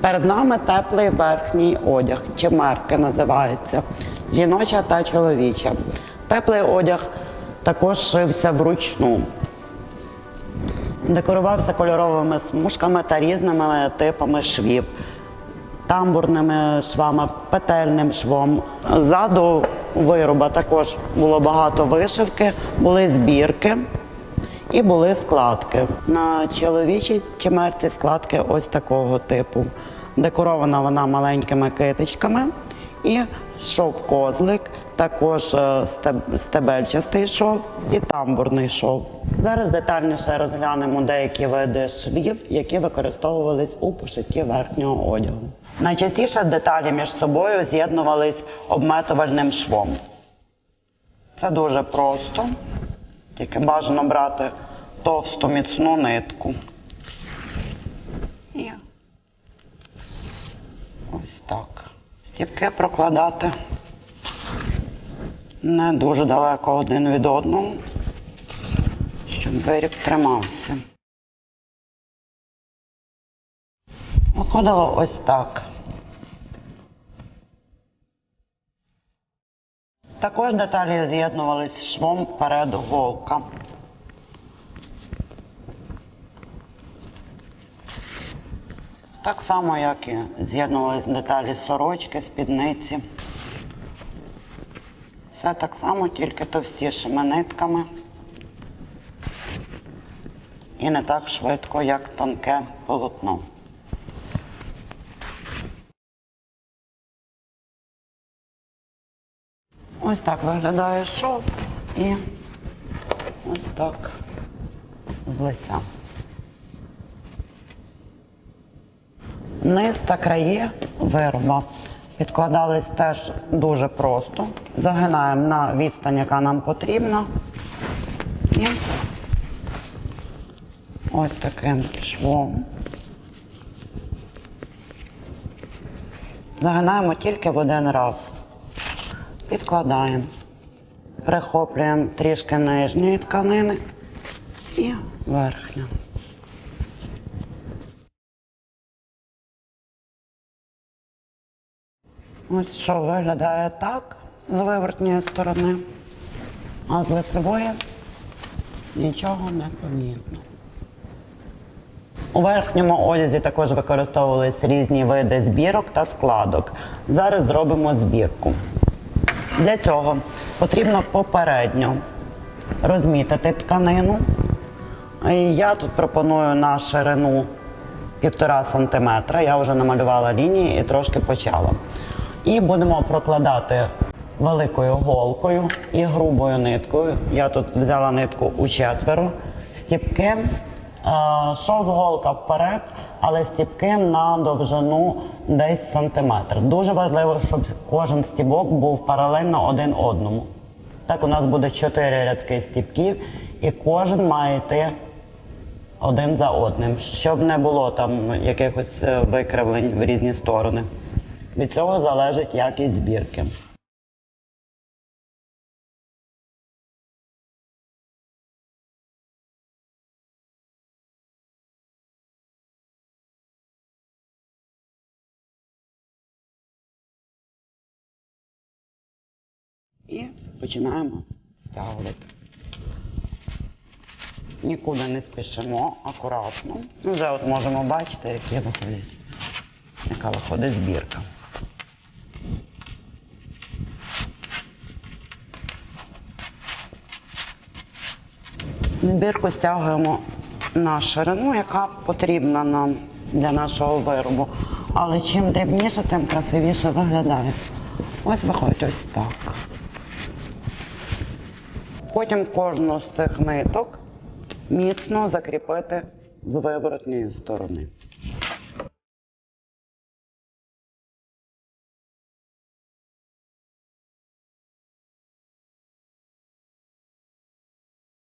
Перед нами теплий верхній одяг, чимерки називається, жіноча та чоловіча. Теплий одяг також шився вручну. Декорувався кольоровими смужками та різними типами швів, тамбурними швами, петельним швом. Ззаду вироба також було багато вишивки, були збірки і були складки. На чоловічій чимерці складки ось такого типу. Декорована вона маленькими китичками і шов козлик, також е, стебельчастий шов і тамбурний шов. Зараз детальніше розглянемо деякі види швів, які використовувались у пошитті верхнього одягу. Найчастіше деталі між собою з'єднувались обметувальним швом. Це дуже просто. Тільки бажано брати товсту міцну нитку. І ось так. Стіпки прокладати не дуже далеко один від одного, щоб виріб тримався. Виходило ось так. Також деталі з'єднувались швом перед голка. Так само, як і з'єднувались деталі сорочки, спідниці. Все так само, тільки товстішими нитками. І не так швидко, як тонке полотно. Ось так виглядає шов і ось так з лиця. Низ та краї вироба підкладались теж дуже просто. Загинаємо на відстань, яка нам потрібна. І ось таким швом. Загинаємо тільки в один раз. Підкладаємо. Прихоплюємо трішки нижньої тканини і верхню. Ось що виглядає так з вивертньої сторони, а з лицевої нічого не помітно. У верхньому одязі також використовувались різні види збірок та складок. Зараз зробимо збірку. Для цього потрібно попередньо розмітити тканину. Я тут пропоную на ширину 1,5 см. Я вже намалювала лінії і трошки почала. І будемо прокладати великою голкою і грубою ниткою. Я тут взяла нитку у четверо, стіпки. Е, Шов голка вперед, але стіпки на довжину десь сантиметр. Дуже важливо, щоб кожен стібок був паралельно один одному. Так у нас буде чотири рядки стіпків, і кожен має йти один за одним, щоб не було там якихось е, викривлень в різні сторони. Від цього залежить якість збірки. І починаємо стягувати. Нікуди не спішимо, акуратно. Ну, Вже от можемо бачити, які виходять, яка виходить збірка. Збірку стягуємо на ширину, яка потрібна нам для нашого виробу. Але чим дрібніше, тим красивіше виглядає. Ось виходить ось так. Потім кожну з цих ниток міцно закріпити з виворотньої сторони.